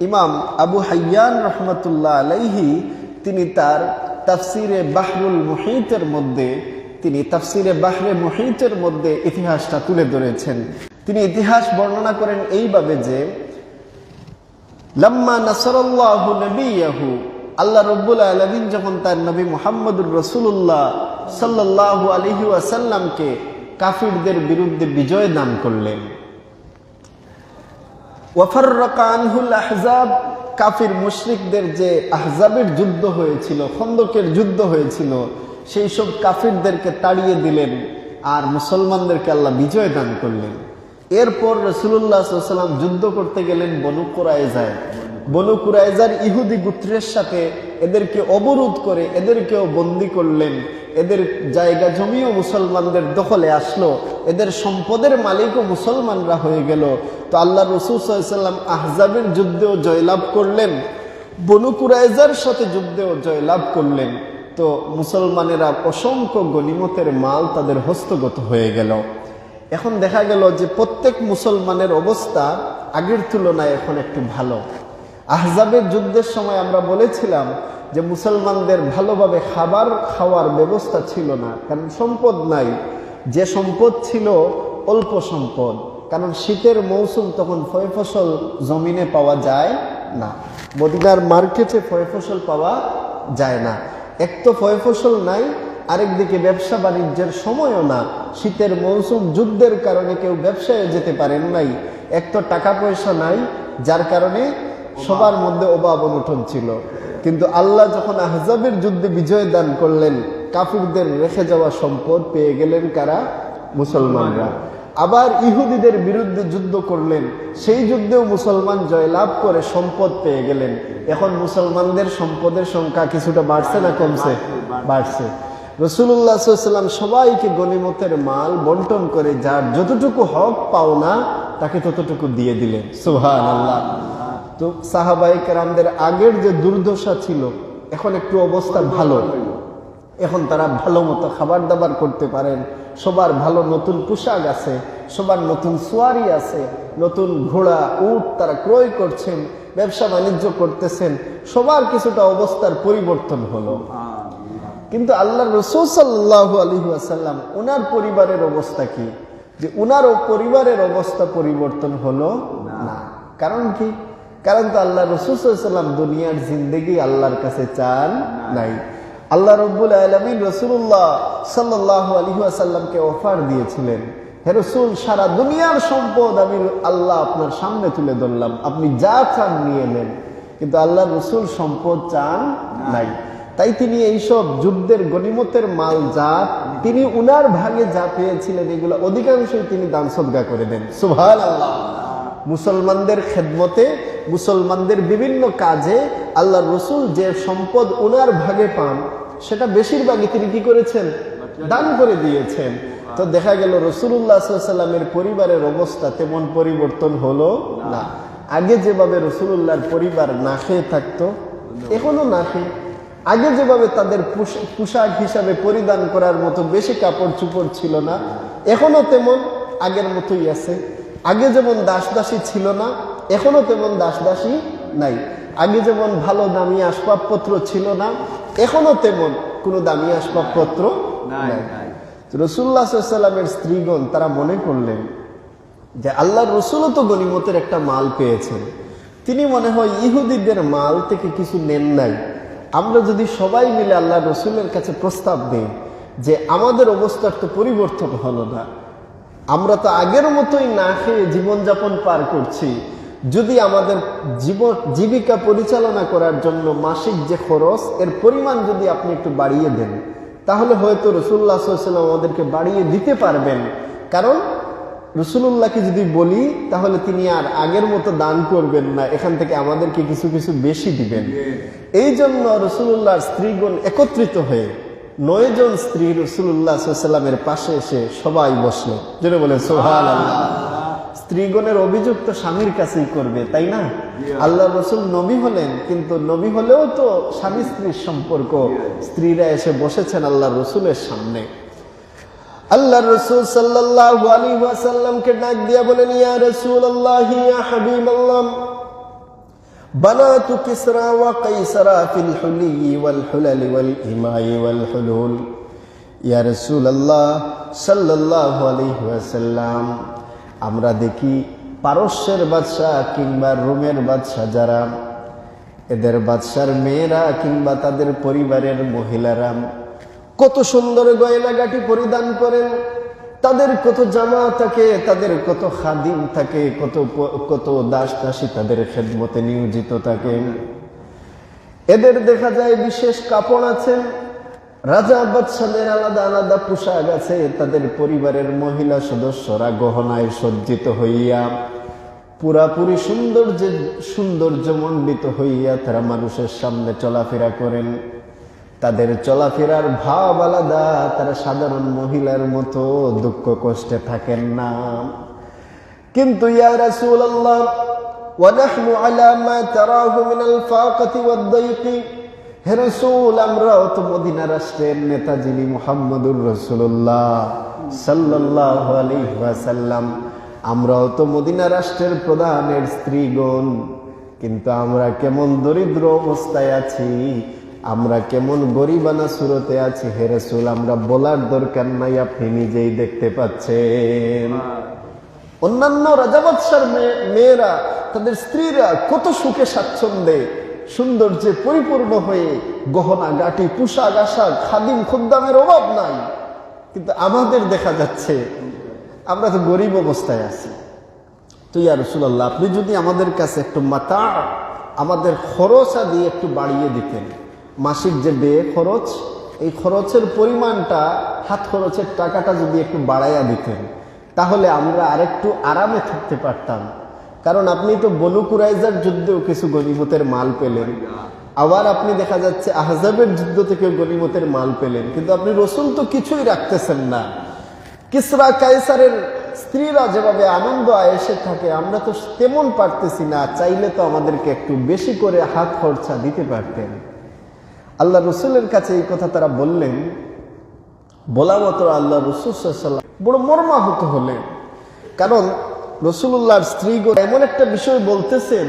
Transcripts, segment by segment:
ইমাম আবু হাইয়ান রহমতুল্লাহ আলাইহি, তিনি তার তাফসিরে বাহরুল মুহিতের মধ্যে, তিনি তাফসিরে বাহরে মুহিতের মধ্যে ইতিহাসটা তুলে ধরেছেন। তিনি ইতিহাস বর্ণনা করেন এইভাবে যে, লাম্মা নাসরাল্লাহু নবিয়াহু আল্লাহ রব্বুল আলমিন যখন তার নবী মুহাম্মদুর রসুল্লাহ সাল্লাল্লাহু আলহি ওয়াসাল্লামকে কাফিরদের বিরুদ্ধে বিজয় দান করলেন। আহজাব, কাফির মুশরিকদের যে আহজাবের যুদ্ধ হয়েছিল, খন্দকের যুদ্ধ হয়েছিল, সেই সব কাফিরদেরকে তাড়িয়ে দিলেন আর মুসলমানদেরকে আল্লাহ বিজয় দান করলেন। এরপর রসুল্লাহ সাল্লাম যুদ্ধ করতে গেলেন বনু কুরাইজায়। বনু ইহুদি গুত্রের সাথে এদেরকে অবরোধ করে, এদেরকেও বন্দি করলেন। এদের জায়গা জমিও মুসলমানদের দখলে আসলো। এদের সম্পদের মালিকও মুসলমানরা হয়ে গেল। তো আল্লাহ রসুল সাল্লাম আহজাবের যুদ্ধেও জয়লাভ করলেন। বনু কুরাইজার সাথে যুদ্ধেও জয়লাভ করলেন। তো মুসলমানেরা অসংখ্য গনিমতের মাল তাদের হস্তগত হয়ে গেল। এখন দেখা গেল যে প্রত্যেক মুসলমানের অবস্থা আগের তুলনায় এখন একটু ভালো। আহজাবের যুদ্ধের সময় আমরা বলেছিলাম যে মুসলমানদের ভালোভাবে খাবার খাওয়ার ব্যবস্থা ছিল না, কারণ সম্পদ নাই। যে সম্পদ ছিল অল্প সম্পদ, কারণ শীতের মৌসুম তখন ফয় ফসল জমিনে পাওয়া যায় না। মদিনার মার্কেটে ফয় ফসল পাওয়া যায় না। এক তো ফয় ফসল নাই আরেকদিকে ব্যবসা বাণিজ্যের সময়ও না। শীতের মৌসুম যুদ্ধের কারণে কেউ ব্যবসায় যেতে পারেন নাই। এক তো টাকা পয়সা নাই, যার কারণে সবার মধ্যে অভাব অনটন ছিল। কিন্তু আল্লাহ যখন আহজাবের যুদ্ধে বিজয় দান করলেন কাফিরদের রেখে যাওয়া সম্পদ পেয়ে গেলেন কারা? মুসলমানরা। আবার ইহুদিদের বিরুদ্ধে যুদ্ধ করলেন সেই যুদ্ধেও মুসলমান জয়লাভ করে সম্পদ পেয়ে গেলেন। এখন মুসলমানদের সম্পদের সংখ্যা কিছুটা বাড়ছে না কমছে? বাড়ছে। রসুল্লাহ সাল্লাম সবাইকে গনিমতের মাল বন্টন করে যার যতটুকু হক পাওনা তাকে ততটুকু দিয়ে দিলেন। সুহান আল্লাহ তো সাহাবাই কেরামদের আগের যে দুর্দশা ছিল, এখন একটু অবস্থা ভালো। এখন তারা ভালো মতো খাবার দাবার করতে পারেন, সবার ভালো নতুন পোশাক আছে, সবার নতুন সোয়ারি আছে, নতুন ঘোড়া, উট তারা ক্রয় করছেন, ব্যবসা বাণিজ্য করতেছেন, সবার কিছুটা অবস্থার পরিবর্তন হলো। কিন্তু আল্লাহ রসুল সাল্লাহ আলী আসাল্লাম ওনার পরিবারের অবস্থা কি? যে ওনারও পরিবারের অবস্থা পরিবর্তন হলো না। কারণ কি? কারণ তো আল্লাহ রসুলাম দুনিয়ার জিন্দগি আল্লাহর কাছে চান নাই। আল্লাহ রব্বুল আলমিন রসুল্লাহ সাল্লাহ আলহিহাসাল্লামকে অফার দিয়েছিলেন। হে রসুল, সারা দুনিয়ার সম্পদ আমি আল্লাহ আপনার সামনে তুলে ধরলাম। আপনি যা চান নিয়ে নেন। কিন্তু আল্লাহ রসুল সম্পদ চান নাই। তাই তিনি এইসব যুদ্ধের গণিমতের মাল যা তিনি উনার ভাগে যা পেয়েছিলেন, এগুলো অধিকাংশই তিনি দান সদ্গা করে দেন। সুভান আল্লাহ মুসলমানদের খেদমতে মুসলমানদের বিভিন্ন কাজে আল্লাহ রসুল যে সম্পদ ওনার ভাগে পান, সেটা বেশিরভাগই তিনি কি করেছেন? দান করে দিয়েছেন। তো দেখা গেল রসুল্লাহ সাল্লামের পরিবারের অবস্থা তেমন পরিবর্তন হলো না। আগে যেভাবে রসুল্লাহর পরিবার না খেয়ে থাকতো, এখনও না খেয়ে। আগে যেভাবে তাদের পোশাক হিসাবে পরিধান করার মতো বেশি কাপড় চুপড় ছিল না, এখনও তেমন আগের মতোই আছে। আগে যেমন দাস দাসী ছিল না এখনও তেমন দাস দাসী নাই। আগে যেমন ভালো দামি আসবাবপত্র ছিল না এখনও তেমন কোনো দামি আসবাবপত্র নাই রসুল্লাহ সাল্লামের স্ত্রীগণ তারা মনে করলেন যে আল্লাহ রসুলও তো গনিমতের একটা মাল পেয়েছেন। তিনি মনে হয় ইহুদিদের মাল থেকে কিছু নেন নাই। আমরা যদি সবাই মিলে আল্লাহ রসুলের কাছে প্রস্তাব দিই যে আমাদের অবস্থার তো পরিবর্তন হলো না আমরা তো আগের মতোই না খেয়ে জীবনযাপন পার করছি যদি আমাদের জীবন, জীবিকা পরিচালনা করার জন্য মাসিক যে খরচ, এর পরিমাণ যদি আপনি একটু বাড়িয়ে দেন, তাহলে হয়তো রসুল্লাহ সাল্লাম আমাদেরকে বাড়িয়ে দিতে পারবেন। কারণ রসুল্লাহকে যদি বলি, তাহলে তিনি আর আগের মতো দান করবেন না, এখান থেকে আমাদেরকে কিছু কিছু বেশি দিবেন। এই জন্য রসুল্লাহর স্ত্রীগণ একত্রিত হয়ে নয় জন স্ত্রী রসুল্লাহ সাল্লামের পাশে এসে সবাই বসল। যেটা বলে সোহান আল্লাহ স্ত্রীগণের অভিযোগ তো স্বামীর কাছেই করবে তাই না আল্লাহ রসুল নবী হলেন কিন্তু নবী হলেও তো স্বামী স্ত্রীর সম্পর্ক স্ত্রীরা এসে বসেছেন আল্লাহ রসুলের সামনে আল্লাহ রসুল সাল্লাহ আলী ওয়াসাল্লামকে ডাক দিয়া বলেন ইয়া রসুল আল্লাহ ইয়া হাবিব আল্লাহ بنات كسرى وقيصر في الحلي والحلل والإماء والحلول يا رسول الله صلى الله عليه وسلم আমরা দেখি পারস্যের বাদশাহ কিংবা রোমের বাদশাহ যারা, এদের বাদশার মেয়েরা কিংবা তাদের পরিবারের মহিলারা কত সুন্দর গয়নাগাটি পরিধান করেন, তাদের কত জামা থাকে, তাদের কত খাদিম থাকে, কত কত দাস দাসী তাদের খেদমতে নিয়োজিত থাকে এদের দেখা যায় বিশেষ কাপড় আছে রাজা বাদশাদের আলাদা আলাদা পোশাক আছে। তাদের পরিবারের মহিলা সদস্যরা গহনায় সজ্জিত হইয়া, পুরাপুরি সৌন্দর্য, সৌন্দর্যমণ্ডিত হইয়া তারা মানুষের সামনে চলাফেরা করেন। তাদের চলাফেরার ভাব আলাদা, তারা সাধারণ মহিলার মতো দুঃখ কষ্টে থাকেন না। কিন্তু ইয়া রাসূলুল্লাহ, ওয়া নাহনু আলা মা হে রসুল, আমরাও তো মদিনা রাষ্ট্রের নেতা যিনি মুহাম্মদুর রসুল্লাহ সাল্লাহ আলহাসাল্লাম আমরাও তো মদিনা রাষ্ট্রের প্রধানের স্ত্রীগণ। কিন্তু আমরা কেমন দরিদ্র অবস্থায় আছি, আমরা কেমন গরিবানা সুরতে আছি, হে রসুল, আমরা বলার দরকার নাই, আপনি নিজেই দেখতে পাচ্ছেন। অন্যান্য রাজাবাদশার মেয়ে- মেয়েরা, তাদের স্ত্রীরা কত সুখে স্বাচ্ছন্দ্যে সৌন্দর্যে পরিপূর্ণ হয়ে গহনা, গাটি, পোশাক, আশাক, খাদিম, খুদ্দামের অভাব নাই। কিন্তু আমাদের দেখা যাচ্ছে, আমরা তো গরিব অবস্থায় আছি। তো ইয়া রসুল্লাহ আপনি যদি আমাদের কাছে একটু মাতা আমাদের খরচা দিয়ে একটু বাড়িয়ে দিতেন, মাসিক যে ব্যয় খরচ, এই খরচের পরিমাণটা, হাত খরচের টাকাটা যদি একটু বাড়াইয়া দিতেন, তাহলে আমরা আরেকটু আরামে থাকতে পারতাম। কারণ আপনি তো বনু কুরাইজার যুদ্ধেও কিছু গনিমতের মাল পেলেন। আবার আপনি দেখা যাচ্ছে আহজাবের যুদ্ধ থেকে গনিমতের মাল পেলেন। কিন্তু আপনি রসুল তো কিছুই রাখতেছেন না। কিসরা কাইসারের স্ত্রীরা যেভাবে আনন্দ আয়েসে থাকে, আমরা তো তেমন পারতেছি না। চাইলে তো আমাদেরকে একটু বেশি করে হাত খরচা দিতে পারতেন। আল্লাহ রসুলের কাছে এই কথা তারা বললেন বলা মতো আল্লাহ রসুল বড় মর্মাহত হলেন। কারণ রসুল্লাহর স্ত্রীগণ এমন একটা বিষয় বলতেছেন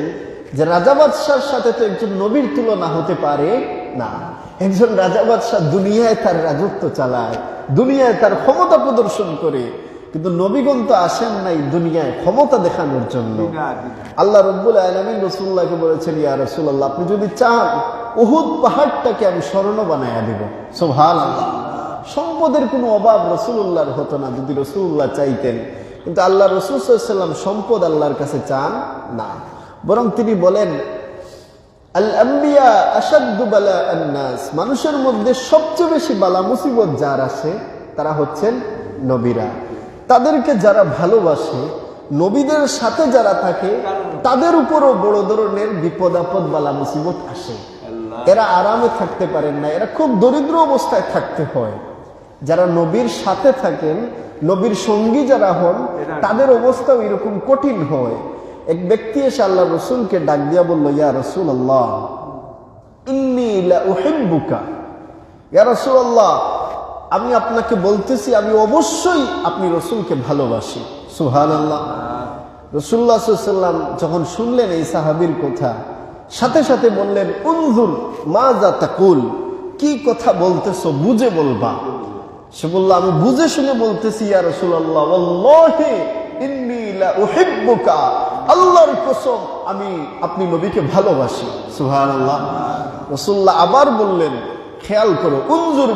যে রাজা বাদশার সাথে তো একজন নবীর তুলনা হতে পারে না। একজন রাজা বাদশাহ দুনিয়ায় তার রাজত্ব চালায় দুনিয়ায় তার ক্ষমতা প্রদর্শন করে কিন্তু নবীগণ তো আসেন নাই দুনিয়ায় ক্ষমতা দেখানোর জন্য। আল্লাহ রব্বুল আলমিন রসুল্লাহকে বলেছেন ইয়া রসুল্লাহ আপনি যদি চান উহুদ পাহাড়টাকে আমি স্মরণ বানাইয়া দিব। সোভাল সম্পদের কোনো অভাব রসুল্লাহর হতো না। যদি রসুল্লাহ চাইতেন কিন্তু আল্লাহ রসুলাম সম্পদ আল্লাহর কাছে চান না। বরং তিনি বলেন মানুষের মধ্যে সবচেয়ে বেশি বালা মুসিবত যার আছে তারা হচ্ছেন নবীরা। তাদেরকে যারা ভালোবাসে নবীদের সাথে যারা থাকে তাদের উপরও বড় ধরনের বিপদ আপদ বালা মুসিবত আসে। এরা আরামে থাকতে পারেন না এরা খুব দরিদ্র অবস্থায় থাকতে হয়। যারা নবীর সাথে থাকেন নবীর সঙ্গী যারা হন তাদের অবস্থাও এরকম কঠিন হয়। এক ব্যক্তি এসে আল্লাহ রসুলকে ডাক দিয়া বলল ইয়া রসুল আল্লাহ ইন্নি ইয়া রসুল আল্লাহ আমি আপনাকে বলতেছি আমি অবশ্যই আপনি রসুলকে ভালোবাসি। সুহান আল্লাহ রসুল্লাহ সাল্লাম যখন শুনলেন এই সাহাবির কথা সাথে সাথে বললেন উনজুর মা যা তাকুল কি কথা বলতেছো বুঝে বলবা। সে বলল, আমি বুঝে শুনে বলতেছি আল্লাহর কসম, আমি আপনি নবীকে ভালোবাসি। রসুল্লাহ আবার বললেন, খেয়াল করো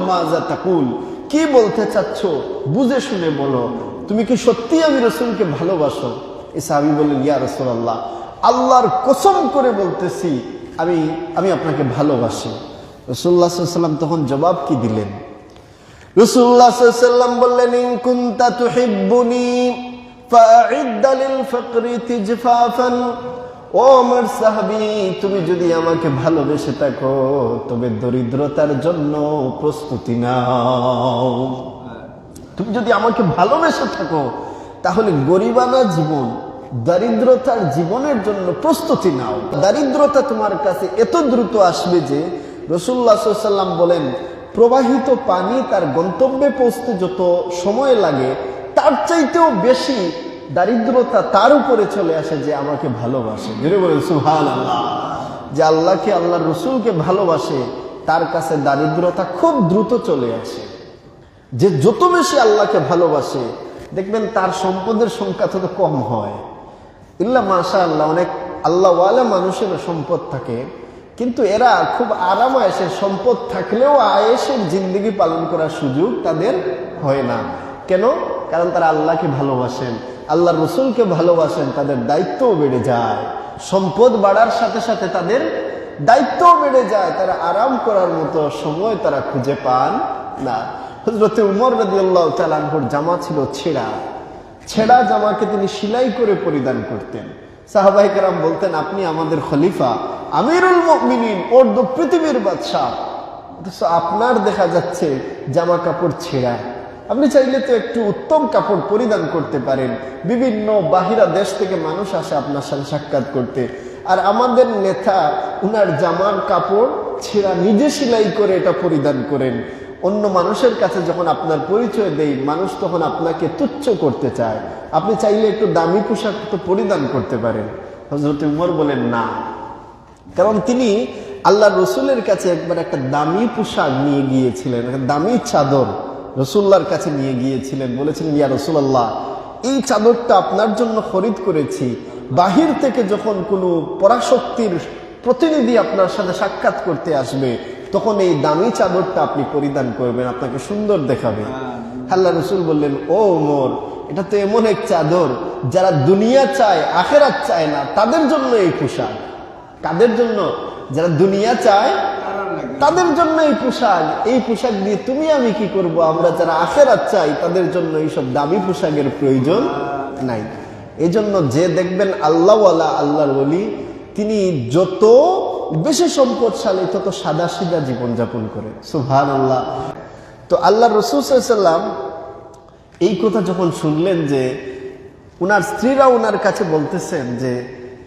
মাজা তাকুল, কি বলতে চাচ্ছ? বুঝে শুনে বলো। তুমি কি সত্যি আমি রসুলকে ভালোবাসো? এই সাহাবি বললেন, ইয়া রসুল্লাহ আল্লাহর কসম করে বলতেছি, আমি আমি আপনাকে ভালোবাসি। রসুল্লাহ সাল্লাম তখন জবাব কি দিলেন? রসুল্লাহ সাল্লাম বললেন, ইন কুনতা তুহিব্বুনি ফাআইদ্দ লিল ফাকরি তিজফাফান। ও তুমি যদি আমাকে ভালোবেসে থাকো, তবে দরিদ্রতার জন্য প্রস্তুতি নাও। তুমি যদি আমাকে ভালোবেসে থাকো, তাহলে গরিবানা জীবন, দারিদ্রতার জীবনের জন্য প্রস্তুতি নাও। দারিদ্রতা তোমার কাছে এত দ্রুত আসবে যে রসুল্লাহ সাল্লাম বলেন প্রবাহিত পানি তার গন্তব্যে পৌঁছতে যত সময় লাগে, তার চাইতেও বেশি দারিদ্রতা তার উপরে চলে আসে যে আমাকে ভালোবাসে। জেনে বলেন সুহান আল্লাহ যে আল্লাহকে, আল্লাহর রসুলকে ভালোবাসে, তার কাছে দারিদ্রতা খুব দ্রুত চলে আসে। যে যত বেশি আল্লাহকে ভালোবাসে, দেখবেন তার সম্পদের সংখ্যা তত কম হয়। ইল্লা মাশা আল্লাহ অনেক আল্লাহওয়ালা মানুষের সম্পদ থাকে। কিন্তু এরা খুব আরাম আয়েসের সম্পদ থাকলেও আয়েসের জিন্দগি পালন করার সুযোগ তাদের হয় না। কেন? কারণ তারা আল্লাহকে ভালোবাসেন। আল্লাহ রসুলকে ভালোবাসেন, তাদের দায়িত্বও বেড়ে যায়। সম্পদ বাড়ার সাথে সাথে তাদের দায়িত্বও বেড়ে যায়। তারা আরাম করার মতো সময় তারা খুঁজে পান না। হজরতে উমর রাজি আল্লাহ তালানহুর জামা ছিল ছেঁড়া। ছেঁড়া জামাকে তিনি সেলাই করে পরিধান করতেন। সাহাবাহিকেরাম বলতেন, আপনি আমাদের খলিফা, আমিরুল মুমিনিন, অর্ধ পৃথিবীর বাদশাহ। আপনার দেখা যাচ্ছে জামা কাপড় ছেঁড়া। আপনি চাইলে তো একটু উত্তম কাপড় পরিধান করতে পারেন। বিভিন্ন বাহিরা দেশ থেকে মানুষ আসে আপনার সাথে সাক্ষাৎ করতে। আর আমাদের নেতা, উনার জামার কাপড় ছেঁড়া নিজে সেলাই করে এটা পরিধান করেন। অন্য মানুষের কাছে যখন আপনার পরিচয় দেই, মানুষ তখন আপনাকে তুচ্ছ করতে চায়। আপনি চাইলে একটু দামি পোশাক তো পরিধান করতে পারেন। হজরত উমর বলেন না। কারণ তিনি আল্লাহ রসুলের কাছে একবার একটা দামি পোশাক নিয়ে গিয়েছিলেন একটা দামি চাদর রসুল্লার কাছে নিয়ে গিয়েছিলেন। বলেছিলেন ইয়া রসুল্লাহ এই চাদরটা আপনার জন্য খরিদ করেছি। বাহির থেকে যখন কোনো পরাশক্তির প্রতিনিধি আপনার সাথে সাক্ষাৎ করতে আসবে তখন এই দামি চাদরটা আপনি পরিধান করবেন আপনাকে সুন্দর দেখাবে। আল্লাহ রসুল বললেন ও ওমর এটা তো এমন এক চাদর, যারা দুনিয়া চায়, আখেরাত চায় না, তাদের জন্য এই পোশাক। কাদের জন্য? যারা দুনিয়া চায়, তাদের জন্য এই পোশাক। এই পোশাক দিয়ে তুমি আমি কি করব? আমরা যারা আখেরাত চাই, তাদের জন্য এইসব দামি পোশাকের প্রয়োজন নাই। এজন্য যে দেখবেন আল্লাহওয়ালা, আল্লাহর বলি তিনি যত বেশি সম্পদশালী, তত সাদা সিধা জীবনযাপন করে। সুভান আল্লাহ তো আল্লাহ রসুলাম এই কথা যখন শুনলেন যে উনার স্ত্রীরা উনার কাছে বলতেছেন যে,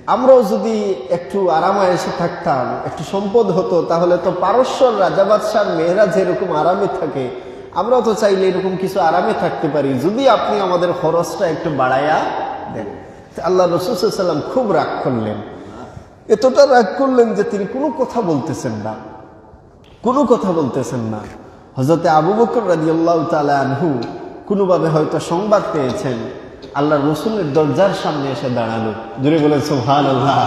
আমরাও যদি একটু আরামে এসে থাকতাম, একটু সম্পদ হতো, তাহলে তো পারস্যর রাজা বাদশার মেয়েরা যেরকম আরামে থাকে, আমরাও তো চাইলে এরকম কিছু আরামে থাকতে পারি। যদি আপনি আমাদের খরচটা একটু বাড়াইয়া দেন। আল্লাহ রসুলাম খুব রাগ করলেন। এতটা রাগ করলেন যে তিনি কোনো কথা বলতেছেন না। কোনো কথা বলতেছেন না। হজরতে আবু বকর রাজি আল্লাহ আনহু কোনোভাবে হয়তো সংবাদ পেয়েছেন আল্লাহ রসুলের দরজার সামনে এসে দাঁড়াল। জুড়ে বলেন সোহান আল্লাহ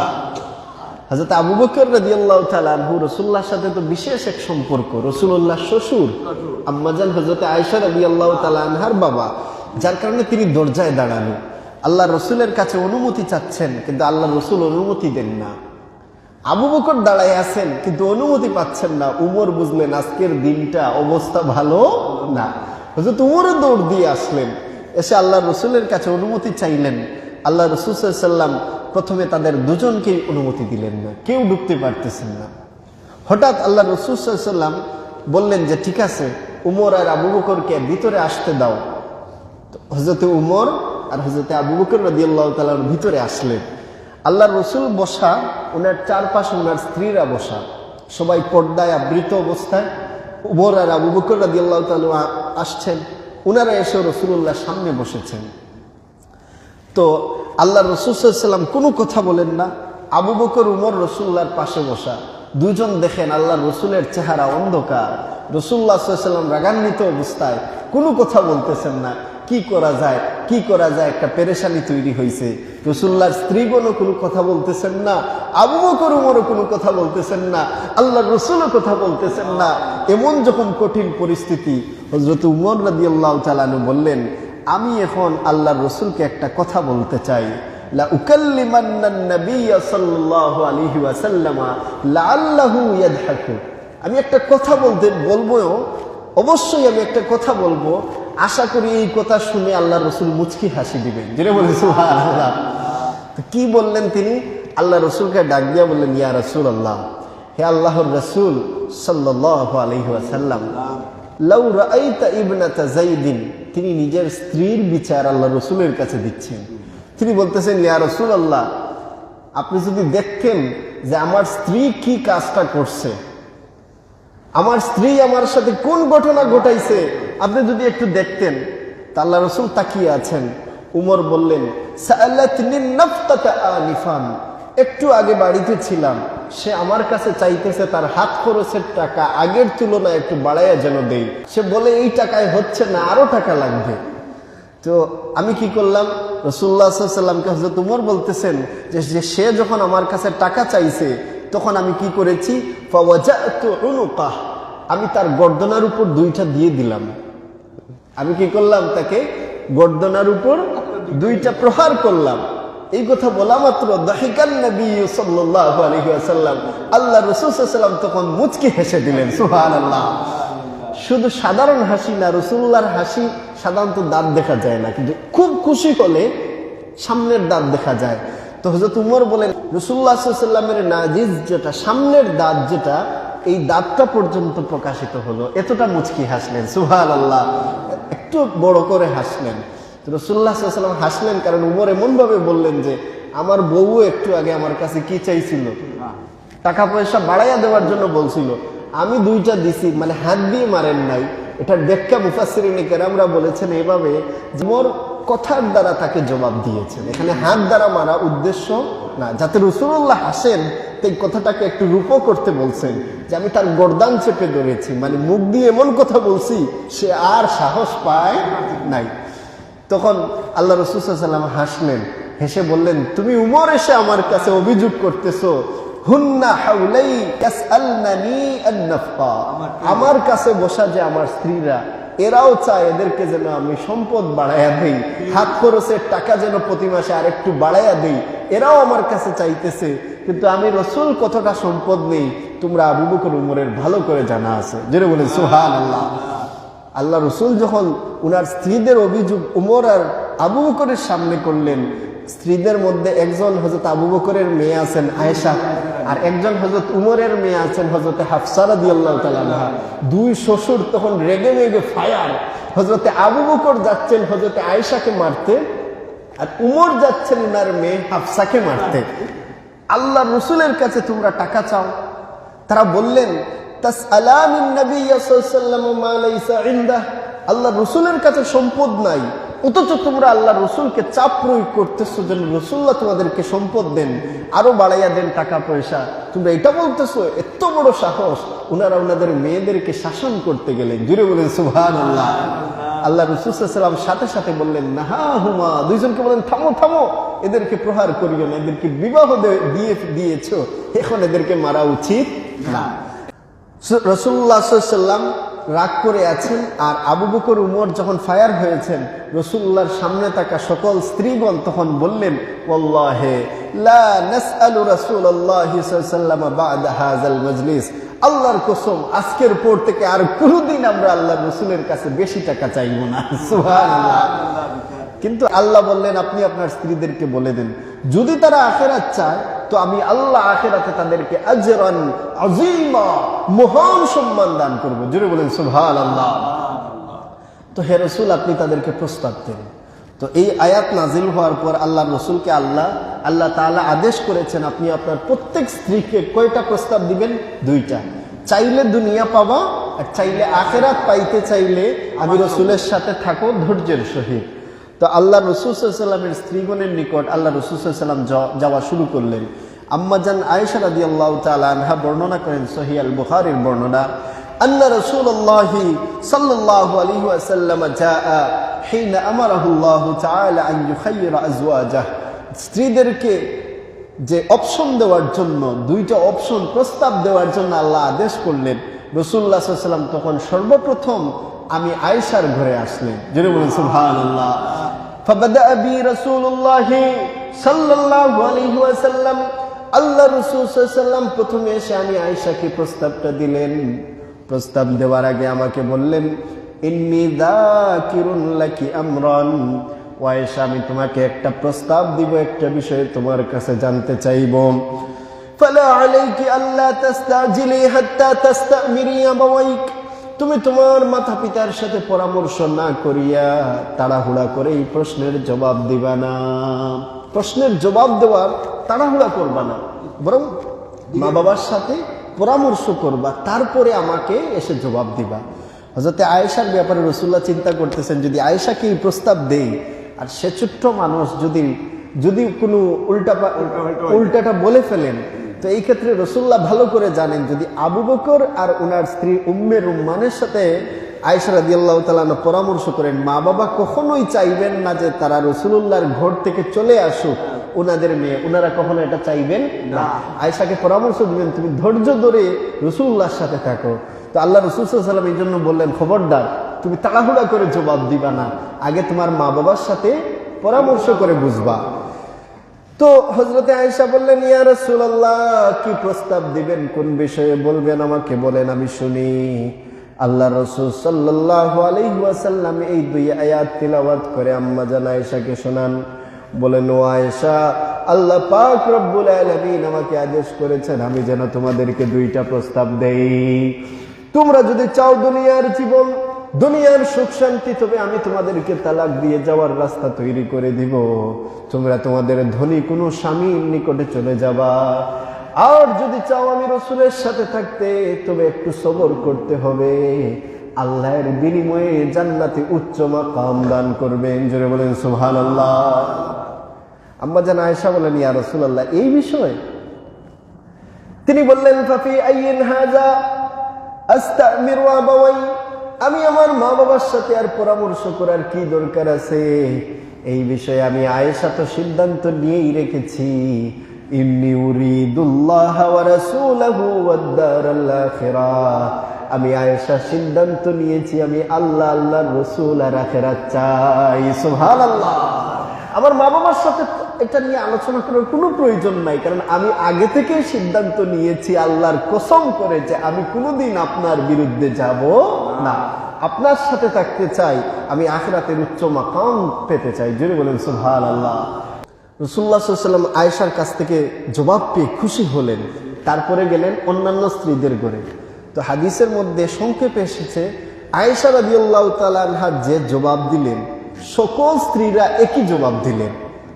হজরত আবু বকর রাজি আল্লাহ আনহু রসুল্লাহর সাথে তো বিশেষ এক সম্পর্ক রসুল্লাহ শ্বশুর আম্মাজান হজরতে আয়সা রাজি আল্লাহ আনহার বাবা, যার কারণে তিনি দরজায় দাঁড়াল। আল্লাহ রসুলের কাছে অনুমতি চাচ্ছেন, কিন্তু আল্লাহ রসুল অনুমতি দেন না। আবু বকর দাঁড়ায় আছেন, কিন্তু অনুমতি পাচ্ছেন না। উমর বুঝলেন, আজকের দিনটা অবস্থা ভালো না। হজরত উমরও দৌড় দিয়ে আসলেন। এসে আল্লাহ রসুলের কাছে অনুমতি চাইলেন। আল্লাহ রসুল সাল্লাম প্রথমে তাদের দুজনকেই অনুমতি দিলেন না। কেউ ঢুকতে পারতেছেন না। হঠাৎ আল্লাহ রসুল সাল্লাম বললেন যে, ঠিক আছে, উমর আর আবু বকরকে ভিতরে আসতে দাও। হজরতে উমর আর হজরতে আবু বকর রাজি আল্লাহ তালার ভিতরে আসলেন। আল্লাহ রসুল বসা ওনার চারপাশে ওনার স্ত্রীরা বসা। সবাই পর্দায় আবৃত অবস্থায়। উমর আর আবু বকর রাজি আল্লাহ আসছেন। ওনারা এসে রসুল্লাহ সামনে বসেছেন। তো আল্লাহ রসুলাম কোনো কথা বলেন না। আবু বকর, উমর রসুল্লার পাশে বসা। দুজন দেখেন আল্লাহ রসুলের চেহারা অন্ধকার। রসুল্লাহ রাগান্বিত অবস্থায় কোনো কথা বলতেছেন না। কি করা যায়, কি করা যায়, একটা পেরেশানি তৈরি হয়েছে রসুল্লাহর স্ত্রীগণও কোনো কথা বলতেছেন না আবু বকর কোনো কথা বলতেছেন না আল্লাহ রসুলও কথা বলতেছেন না। এমন যখন কঠিন পরিস্থিতি হজরত উমর রাদি আল্লাহ চালানু বললেন, আমি এখন আল্লাহর রসুলকে একটা কথা বলতে চাই। আমি একটা কথা বলতে বলব, অবশ্যই আমি একটা কথা বলব। আশা করি এই কথা শুনে আল্লাহ রসুল মুচকি হাসি দিবেন। যেটা বলে সুবহানাল্লাহ। তো কি বললেন তিনি? আল্লাহ রসুলকে ডাক দিয়া বললেন, ইয়া রসুল আল্লাহ হে আল্লাহর রসুল যাইদিন। তিনি নিজের স্ত্রীর বিচার আল্লাহ রসুলের কাছে দিচ্ছেন। তিনি বলতেছেন, ইয়া রসুল আল্লাহ আপনি যদি দেখতেন যে আমার স্ত্রী কি কাজটা করছে, আমার স্ত্রী আমার সাথে কোন ঘটনা ঘটাইছে আপনি যদি একটু দেখতেন, তা আল্লাহ রসুল তাকিয়ে আছেন। উমর বললেন আনিফান। একটু আগে বাড়িতে ছিলাম, সে আমার কাছে চাইতেছে তার হাত খরচের টাকা আগের তুলনায় একটু বাড়াইয়া যেন দেই। সে বলে, এই টাকায় হচ্ছে না, আরও টাকা লাগবে। তো আমি কি করলাম রসুল্লাহ সাল্লামকে হজরত উমর বলতেছেন যে সে যখন আমার কাছে টাকা চাইছে, তখন আমি কি করেছি। আমি তার গর্দনার উপর দুইটা দিয়ে দিলাম। আমি কি করলাম তাকে গর্দনার উপর দুইটা প্রহার করলাম। এই কথা বলা মাত্র আল্লাহ রাসূল তখন মুচকি হেসে দিলেন, সুবহানাল্লাহ। শুধু সাধারণ হাসি না রসুল্লাহর হাসি সাধারণত দাঁত দেখা যায় না, কিন্তু খুব খুশি হলে সামনের দাঁত দেখা যায়। তো হজরত উমর বলেন রসুল্লাহ সাল্লামের নাজিজ যেটা, সামনের দাঁত যেটা, এই দাঁতটা পর্যন্ত প্রকাশিত হলো। এতটা মুচকি হাসলেন সুহাল আল্লাহ একটু বড় করে হাসলেন। রসুল্লাহ সাল্লাম হাসলেন কারণ উমর এমনভাবে বললেন যে, আমার বউ একটু আগে আমার কাছে কি চাইছিল? টাকা পয়সা বাড়াইয়া দেওয়ার জন্য বলছিল। আমি দুইটা দিছি মানে হাত দিয়ে মারেন নাই। এটার ব্যাখ্যা মুফাসিরিনে কেরামরা বলেছেন এভাবে মোর কথার দ্বারা তাকে জবাব দিয়েছেন। এখানে হাত দ্বারা মারা উদ্দেশ্য না। যাতে রসুল্লাহ হাসেন তাই কথাটাকে একটু রূপ করতে বলছেন যে আমি তার গর্দান চেপে ধরেছি। মানে মুখ দিয়ে এমন কথা বলছি, সে আর সাহস পায় নাই। তখন আল্লাহ রসুলাম হাসলেন, হেসে বললেন, তুমি উমর এসে আমার কাছে অভিযোগ করতেছো। আমার কাছে বসা যে আমার স্ত্রীরা, এরাও চায় এদেরকে যেন আমি সম্পদ বাড়াইয়া দেই, হাত খরচের টাকা যেন প্রতি মাসে আরেকটু বাড়াইয়া দেই। এরাও আমার কাছে চাইতেছে কিন্তু আমি রসুল কতটা সম্পদ নেই, তোমরা আবু বকর উমরের ভালো করে জানা আছে। যেটা বলে সুহান আল্লাহ আল্লাহ রসুল যখন উনার স্ত্রীদের অভিযোগ উমর আর আবু বকরের সামনে করলেন, স্ত্রীদের মধ্যে একজন হজরত আবু বকরের মেয়ে আছেন আয়েশা আর একজন হজরত উমরের মেয়ে আছেন হজরত হাফসারা দিয়াল্লাহ তালা দুই শ্বশুর তখন রেগে মেগে ফায়ার। হজরতে আবু বকর যাচ্ছেন হজরতে আয়েশাকে মারতে আর উমর যাচ্ছেন উনার মেয়ে হাফসাকে মারতে। আল্লাহ রসুলের কাছে তোমরা টাকা চাও। তারা বললেন আল্লাহ রসুলের কাছে সম্পদ নাই। অথচ তোমরা আল্লাহ রসুলকে চাপ প্রয়োগ করতেছো যেন রসুল্লাহ তোমাদেরকে সম্পদ দেন, আরও বাড়াইয়া দেন টাকা পয়সা। তোমরা এটা বলতেছো, এত বড় সাহস। ওনারা ওনাদের মেয়েদেরকে শাসন করতে গেলেন। জুড়ে বলেন সুহান আল্লাহ আল্লাহ রসুলাম সাথে সাথে বললেন, নাহা হুমা। দুইজনকে বলেন, থামো থামো। এদেরকে প্রহার করিও না, এদেরকে বিবাহ দিয়ে, দিয়েছ। এখন এদেরকে মারা উচিত না। রসুল্লাহ সাল্লাম রাগ করে আছেন আর আবু বকর উমর যখন ফায়ার হয়েছেন রসুল্লাহর সামনে থাকা সকল স্ত্রীগণ তখন বললেন আল্লাহর কসম, আজকের পর থেকে আর কোনোদিন আমরা আল্লাহ রসুলের কাছে বেশি টাকা চাইব না। কিন্তু আল্লাহ বললেন, আপনি আপনার স্ত্রীদেরকে বলে দেন। যদি তারা আখেরাত চায় তো আমি আল্লাহ আখেরাতে তাদেরকে আজরান আজিমা মহান সম্মান দান করব। জুড়ে বলেন সুভান আল্লাহ তো হে রসুল, আপনি তাদেরকে প্রস্তাব দেন। তো এই আয়াত নাজিল হওয়ার পর আল্লাহ রসুলকে আল্লাহ আল্লাহ তাআলা আদেশ করেছেন, আপনি আপনার প্রত্যেক স্ত্রীকে কয়টা প্রস্তাব দিবেন? দুইটা। চাইলে দুনিয়া পাবা, আর চাইলে আখেরাত পাইতে চাইলে আমি রসুলের সাথে থাকো ধৈর্যের সহিত। তো আল্লাহ রসুলামের স্ত্রীগণের নিকট আল্লাহ রসুলাম যাওয়া শুরু করলেন। আম্মাজান আয়েশা রাদি আল্লাহ আনহা বর্ণনা করেন সহিয়াল বুহারের বর্ণনা আল্লাহ রসুল্লাহ সাল্লাহ আলী যা আমার স্ত্রীদেরকে যে অপশন দেওয়ার জন্য, দুইটা অপশন প্রস্তাব দেওয়ার জন্য আল্লাহ আদেশ করলেন। রসুল্লাহাম তখন সর্বপ্রথম আমি আয়েশার ঘরে আসলেন। যেটা বলেছেন আল্লাহ فبدأ بي رسول الله صلى الله عليه وسلم আল্লাহ রসুল সাল্লাম প্রথমে এসে আমি আয়েশাকে প্রস্তাবটা দিলেন প্রস্তাব দেওয়ার আগে আমাকে বললেন ইন্নি দাকিরুন লাকি আমরান ও আয়েশা আমি তোমাকে একটা প্রস্তাব দিব একটা বিষয়ে তোমার কাছে জানতে চাইব فلا عليك ألا تستعجلي حتى تستأمري أبويك তুমি তোমার মাতা পিতার সাথে পরামর্শ না করিয়া তাড়াহুড়া করে এই প্রশ্নের জবাব দিবা না। প্রশ্নের জবাব দেওয়ার তাড়াহুড়া করবা না। বরং মা বাবার সাথে পরামর্শ করবা তারপরে আমাকে এসে জবাব দিবা। হজরতে আয়েশার ব্যাপারে রসুল্লাহ চিন্তা করতেছেন যদি আয়েশাকে এই প্রস্তাব দেই আর সে ছোট্ট মানুষ যদি যদি কোনো উল্টা উল্টাটা বলে ফেলেন তো এই ক্ষেত্রে রসুল্লাহ ভালো করে জানেন যদি আবু বকর আর ওনার স্ত্রী উম্মের রুম্মানের সাথে আয়সা রাদিয়াল্লাহু তাআলা পরামর্শ করেন মা বাবা কখনোই চাইবেন না যে তারা রসুলুল্লাহর ঘর থেকে চলে আসুক ওনাদের মেয়ে ওনারা কখনো এটা চাইবেন না। আয়সাকে পরামর্শ দিবেন তুমি ধৈর্য ধরে রসুল্লাহর সাথে থাকো। তো আল্লাহ রসুল সাল্লাম এই জন্য বললেন খবরদার তুমি তাড়াহুড়া করে জবাব দিবা না। আগে তোমার মা বাবার সাথে পরামর্শ করে বুঝবা। তো হজরতে আয়েশা বললেন, ইয়া রাসূলুল্লাহ, কি প্রস্তাব দিবেন? কোন বিষয়ে বলবেন আমাকে? বলেন, আমি শুনি। আল্লাহ রসুল সাল্লাল্লাহু আলাইহি এই দুই আয়াত তিলাওয়াত করে আম্মা জান আয়েশাকে শোনান। বলেন, ও আয়েশা, আল্লাহ পাক রব্বুল আলামিন আমাকে আদেশ করেছেন, আমি যেন তোমাদেরকে দুইটা প্রস্তাব দেই। তোমরা যদি চাও দুনিয়ার জীবন দুনিয়ার সুখ শান্তি, তবে আমি তোমাদেরকে তালাক দিয়ে যাওয়ার রাস্তা তৈরি করে দিব। তোমরা তোমাদের ধনী কোনো স্বামীর নিকটে চলে যাবা। আর যদি চাও আমি রসুলের সাথে থাকতে, তবে একটু সবর করতে হবে। আল্লাহর বিনিময়ে জান্নাতে উচ্চ মাকাম দান করবেন। জোরে বলেন সুহান আল্লাহ আম্মা জান আয়েশা বলেন, ইয়া রসুলাল্লাহ, এই বিষয়ে তিনি বললেন, ফাফি আইন হাজা আস্তামিরু আবাওয়াই আমি আমার মা বাবার সাথে আর পরামর্শ করার কি দরকার আছে? এই বিষয়ে আমি আয়েশা তো সিদ্ধান্ত নিয়েই রেখেছি। আমি আয়েশা সিদ্ধান্ত নিয়েছি, আমি আল্লাহ আল্লাহ রসুল আর আখেরা চাই। সুবহানাল্লাহ। আমার মা বাবার সাথে এটা নিয়ে আলোচনা করার কোনো প্রয়োজন নাই, কারণ আমি আগে থেকে সিদ্ধান্ত নিয়েছি আল্লাহর কসম করে যে আমি কোনোদিন আপনার বিরুদ্ধে যাব না। আপনার সাথে থাকতে চাই, আমি আখরাতের উচ্চ মাকাম পেতে চাই। জোরে বলেন সুভান আল্লাহ রসুল্লাহ সাল্লাম আয়েশার কাছ থেকে জবাব পেয়ে খুশি হলেন, তারপরে গেলেন অন্যান্য স্ত্রীদের ঘরে। তো হাদিসের মধ্যে সংক্ষেপে এসেছে, আয়েশা রাদিয়াল্লাহ তালানহা যে জবাব দিলেন সকল স্ত্রীরা একই জবাব দিলেন।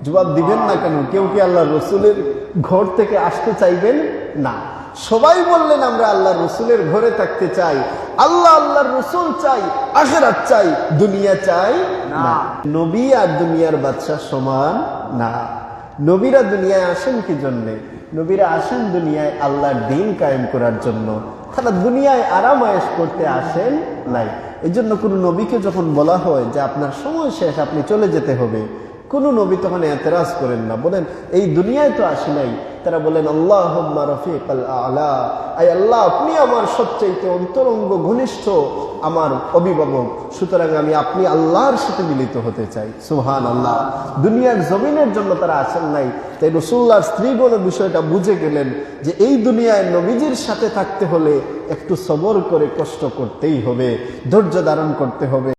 জবাব দিবেন না কেন? কেউ কি আল্লাহ রসুলের ঘর থেকে আসতে চাইবেন? না। সবাই বললেন আমরা আল্লাহ রসুলের ঘরে থাকতে চাই। আল্লাহ আল্লাহর রসুল চাই আখেরাত চাই দুনিয়া চাই না। নবী আর দুনিয়ার বাদশা সমান না। নবীরা দুনিয়ায় আসেন কি জন্যে? নবীরা আসেন দুনিয়ায় আল্লাহর দিন কায়েম করার জন্য। তারা দুনিয়ায় আরাম আরামায়েশ করতে আসেন নাই। এই জন্য কোনো নবীকে যখন বলা হয় যে আপনার সময় শেষ, আপনি চলে যেতে হবে কোনো নবী তখন এতেরাজ করেন না। বলেন, এই দুনিয়ায় তো আসি নাই। তারা বলেন আল্লাহ রফিক আলা। আই আল্লাহ, আপনি আমার সবচাইতে অন্তরঙ্গ ঘনিষ্ঠ, আমার অভিভাবক। সুতরাং আমি আপনি আল্লাহর সাথে মিলিত হতে চাই। সুহান আল্লাহ দুনিয়ার জমিনের জন্য তারা আসেন নাই। তাই রসুল্লাহর স্ত্রীগণ বিষয়টা বুঝে গেলেন যে এই দুনিয়ায় নবীজির সাথে থাকতে হলে একটু সবর করে কষ্ট করতেই হবে, ধৈর্য ধারণ করতে হবে।